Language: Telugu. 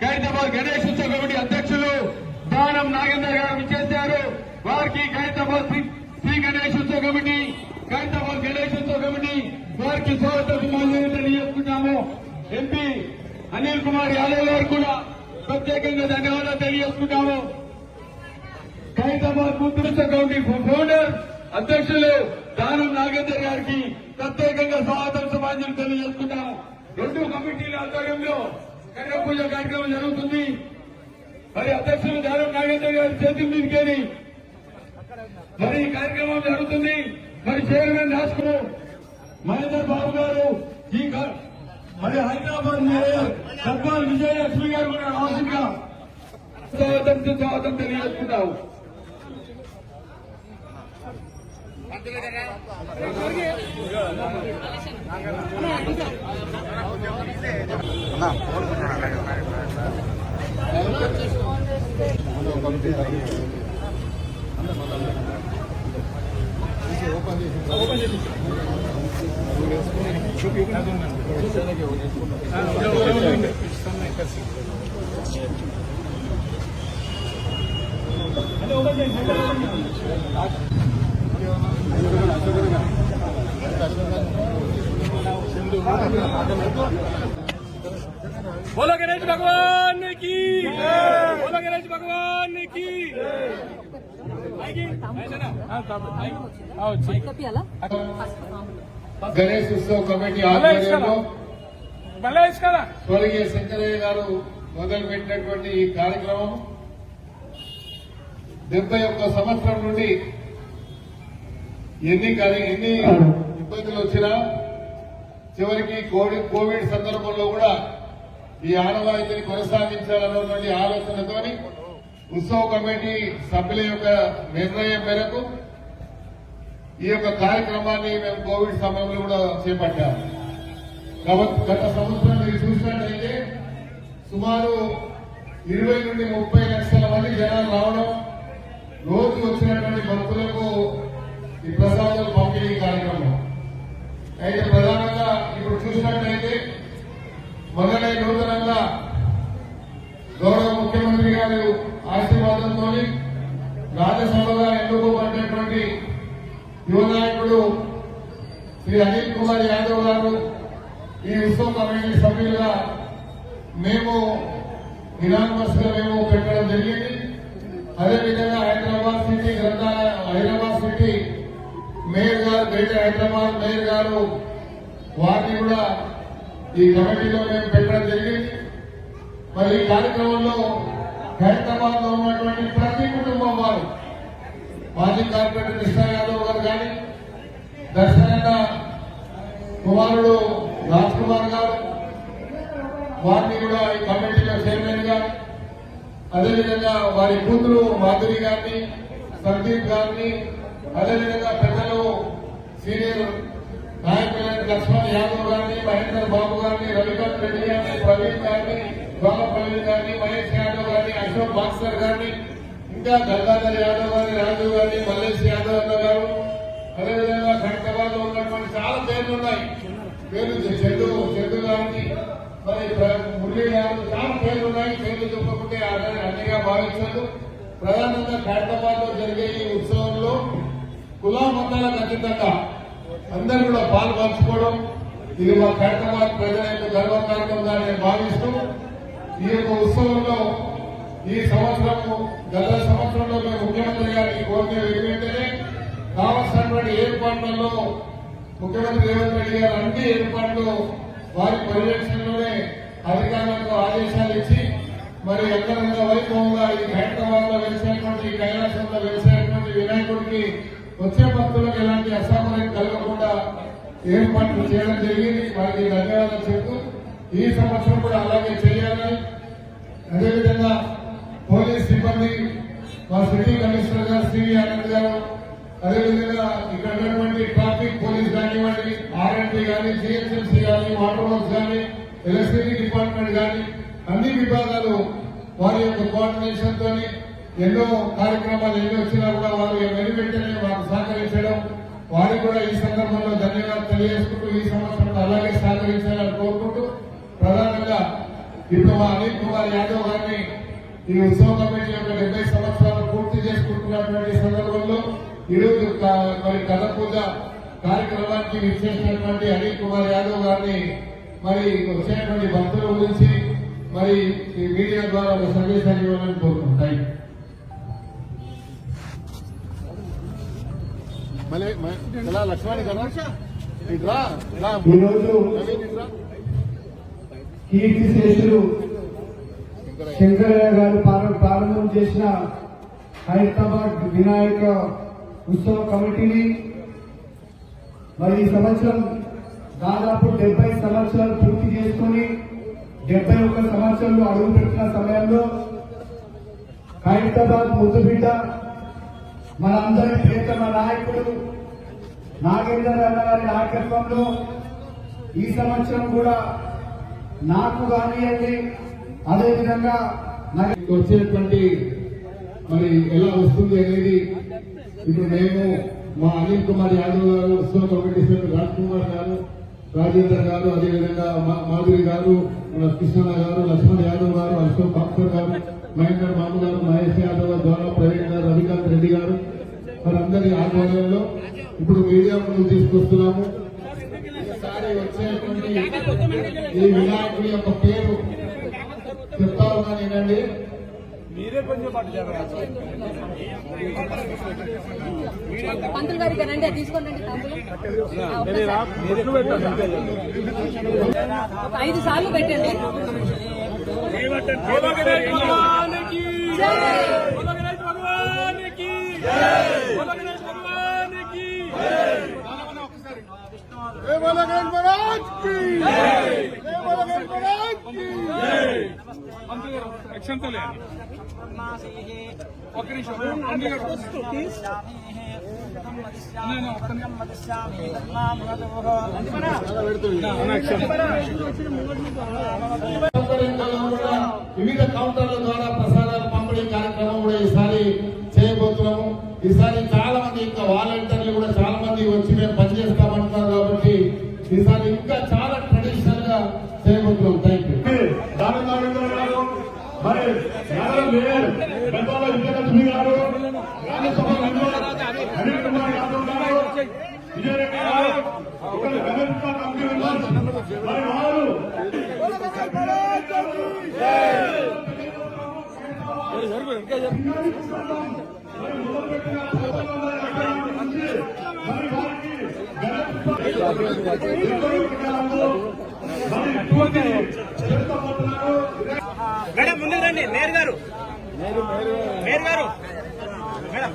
ఖైరతాబాద్ గణేష్ ఉత్సవ కమిటీ అధ్యక్షులు దానం నాగేందర్ గారు చేశారు వారికి ఖైరతాబాద్ శ్రీ గణేష్ ఉత్సవ కమిటీ ఖైరతాబాద్ గణేష్ ఉత్సవ కమిటీ వారికి స్వాగత తెలియజేసుకుంటాము ఎంపీ అనిల్ కుమార్ యాదవ్ గారు కూడా ప్రత్యేకంగా ధన్యవాదాలు తెలియజేసుకుంటాము. ఖైరతాబాద్ ముద్రత కమిటీ ఫౌండర్ అధ్యక్షులు దానం నాగేందర్ గారికి ప్రత్యేకంగా స్వాగతం సమాజం తెలియజేసుకుంటాము. రెండు కమిటీల ఆధ్వర్యంలో కన్య పూజ కార్యక్రమం జరుగుతుంది. మరి అధ్యక్షులు దారం నాగేంద్ర గారి చేతుల మీదకేని మరి ఈ కార్యక్రమం జరుగుతుంది. మరి చైర్మన్ రాష్ట్రం మహేందర్ బాబు గారు ఈ మరి హైదరాబాద్ మేయర్ సర్వాల్ విజయలక్ష్మి గారు కూడా రావాల్సిందిగా స్వాగతం స్వాగతం తెలియజేసుకుంటాము చేసుకున్నా ఓపెన్ చేసి గణేష్ భగవాన్కి బోల గణేష్ భగవాన్కి గణేష్ ఉత్సవ కమిటీ ఆధ్వర్యంలో స్వర్గీయ శంకరయ్య గారు మొదలుపెట్టినటువంటి ఈ కార్యక్రమం డెబ్బై ఒక్క సంవత్సరం నుండి ఎన్ని ఎన్ని ఇబ్బందులు వచ్చినా చివరికి కోవిడ్ సందర్భంలో కూడా ఈ ఆనవాయితీని కొనసాగించాలన్నటువంటి ఆలోచనతోని ఉత్సవ కమిటీ సభ్యుల యొక్క నిర్ణయం మేరకు ఈ యొక్క కార్యక్రమాన్ని మేము కోవిడ్ సమయంలో కూడా చేపట్టాము కాబట్టి గత సంవత్సరం మీరు చూసినట్లయితే సుమారు ఇరవై నుండి ముప్పై లక్షల మంది జనాలు రావడం రోజు వచ్చినటువంటి భక్తులకు ఈ ప్రసాదాలు పంపిణీ కార్యక్రమం. అయితే గారి ఆశీర్వాదంతో రాజ్యసభగా ఎన్నుకోబడినటువంటి యువ నాయకుడు శ్రీ అనిల్ కుమార్ యాదవ్ గారు ఈ ఉత్సవ కమిటీ సభ్యులుగా మేము ఇనామస్గా మేము పెట్టడం జరిగింది. అదేవిధంగా హైదరాబాద్ సిటీ గ్రంథాలయ Hyderabad city mayor garu greater Hyderabad mayor garu వారిని కూడా ఈ కమిటీలో మేము పెట్టడం జరిగింది. మరి ఈ కార్యక్రమంలో హైదరాబాద్లో ఉన్నటువంటి ప్రతి కుటుంబం వారు మాజీ కార్పొరేటర్ కృష్ణ యాదవ్ గారు కానీ దర్శనైన కుమారుడు రాజ్ కుమార్ గారు వారిని కూడా ఈ కమిటీలో చైర్మన్గా అదేవిధంగా వారి కూతురు మాధురి గారిని సందీప్ గారిని అదేవిధంగా పెద్దలు సీనియర్ నాయకులైన లక్ష్మణ్ యాదవ్ గారిని మహేందర్ బాబు గారిని రవికాంత్ రెడ్డి గారిని ప్రవీణ్ గారిని గోల ప్రవీణ్ గారిని మహేష్ యాదవ్ గారిని అశోక్ భాస్కర్ గారిని ఇంకా గంగాధర్ యాదవ్ గారిని రాజు గారిని మల్లేష్ యాదవ్ అన్న గారు. అదేవిధంగా ఖైరతాబాద్లో ఉన్నటువంటి చాలా పేర్లు ఉన్నాయి. పేర్లు చెడు చెడు గారిని మరి మురళీ గారు చాలా పేర్లు ఉన్నాయి. పేర్లు చెప్పకుంటే అదే అన్నిగా భావించదు. ప్రధానంగా ఖైరతాబాద్లో జరిగే ఈ ఉత్సవంలో కులా మతాలకు అతీతంగా అందరూ కూడా పాలు పంచుకోవడం ఇది మా ఖైరతాబాద్ ప్రజల యొక్క గర్వకారణంగా నేను భావిస్తూ ఈ యొక్క ఉత్సవంలో ఈ సంవత్సరము గత సంవత్సరంలో మేము ముఖ్యమంత్రి గారిని కోరిన ఏంటంటే కావలసినటువంటి ఏర్పాట్లలో ముఖ్యమంత్రి రేవంత్ రెడ్డి గారు అన్ని ఏర్పాట్లు వారి పర్యవేక్షణలోనే అధికారులకు ఆదేశాలు ఇచ్చి మరి అంగరంగ వైభవంగా ఈ హైదరాబాద్లో వెలిసినటువంటి కైలాసంలో వెలిసినటువంటి వినాయకుడికి వచ్చే భక్తులకు ఎలాంటి అసామర్యం కలగకుండా ఏర్పాట్లు చేయడం జరిగింది. వారికి ధన్యవాదాలు చెప్తూ ఈ సంవత్సరం కూడా అలాగే చేయాలని అదేవిధంగా పోలీస్ సిబ్బంది మా city commissioner garu C V Anand garu అదేవిధంగా ఇక్కడ ఉన్నటువంటి ట్రాఫిక్ పోలీస్ కానివ్వండి ఆర్ఎంపీ కానీ జిహెచ్ఎంసీ కానీ వాటర్ వర్క్స్ కానీ ఎలక్ట్రిసిటీ డిపార్ట్మెంట్ కానీ అన్ని విభాగాలు వారి యొక్క కోఆర్డినేషన్ తోని ఎన్నో కార్యక్రమాలు ఎన్ని వచ్చినా కూడా వారు వెను వెంటనే మాకు సహకరించడం వారికి కూడా ఈ సందర్భంలో ధన్యవాదాలు తెలియజేసుకుంటూ ఈ సంవత్సరం అలాగే సహకరించాలని కోరుకుంటూ ఇప్పుడు మా అనిల్ కుమార్ యాదవ్ గారిని ఈ ఉత్సవ కమిటీ యొక్క డెబ్బై సంవత్సరాలు పూర్తి చేసుకుంటున్నటువంటి సందర్భంలో ఈరోజు మరి కథ పూజ కార్యక్రమానికి విచ్చేసినటువంటి అనిల్ కుమార్ యాదవ్ గారిని మరి వచ్చినటువంటి భక్తుల గురించి మరి మీడియా ద్వారా ఒక సందేశాన్ని ఇవ్వాలని కోరుకుంటాయి మళ్ళీ లక్ష్మణి కదా ఈరోజు కీర్తి శేషులు శంకరయ్య గారు ప్రారంభం చేసిన హైదరాబాద్ వినాయక ఉత్సవ కమిటీని మరి ఈ సంవత్సరం దాదాపు డెబ్బై సంవత్సరాలు పూర్తి చేసుకుని డెబ్బై ఒక్క సంవత్సరంలో అడుగు పెట్టిన సమయంలో హైదరాబాద్ ముద్దుబిడ్డ మనందరి ప్రియతమ నాయకుడు నాగేంద్ర అన్న గారి నాయకత్వంలో ఈ సంవత్సరం కూడా నాకు కానివ్వండి అదేవిధంగా నాకు వచ్చేటువంటి మరి ఎలా వస్తుంది అనేది ఇప్పుడు మేము మా అనిల్ కుమార్ యాదవ్ గారు ఉత్సవ కమిటీ సభ్యులు రాజ్ కుమార్ గారు రాజేందర్ గారు అదేవిధంగా మా- మాధురి గారు మన కృష్ణ గారు లక్ష్మణ్ యాదవ్ గారు అశోక్ బాక్సర్ గారు మహేందర్ బాబు గారు మహేష్ యాదవ్ ద్వారా ప్రవీణ్ గారు రవికాంత్ రెడ్డి గారు వారందరి ఆధ్వర్యంలో ఇప్పుడు మీడియా ముందు తీసుకొస్తున్నాము. ఈసారి వచ్చేటువంటి ఈ వినాయకుడి యొక్క పేరు చెప్తా ఉన్నానండి ఐదు సార్లు పెట్టండి. భగవానికి. భగవానికి. ఒక్క నిమిషం పండుగ నేను ఒక్క సౌకర్యంలో కూడా వివిధ కౌంటర్ల ద్వారా ప్రసాదాలు పంపిణీ కార్యక్రమం కూడా ఈసారి చేయబోతున్నాము. ఈసారి సేవకులు థ్యాంక్ యూ మరి నగర మేయర్ పెద్దల విజయలక్ష్మి గారు రాజ్యసభ మెంబర్ అనిల్ కుమార్ యాదవ్ గారు విజయరెడ్డి గారు ఇక్కడ గణేష్ కమిటీ మెంబర్స్ మరి వారు మరి వారికి మరి మేడం ముందుకు రండి. మేయర్ గారు. మేయర్ గారు. మేడం.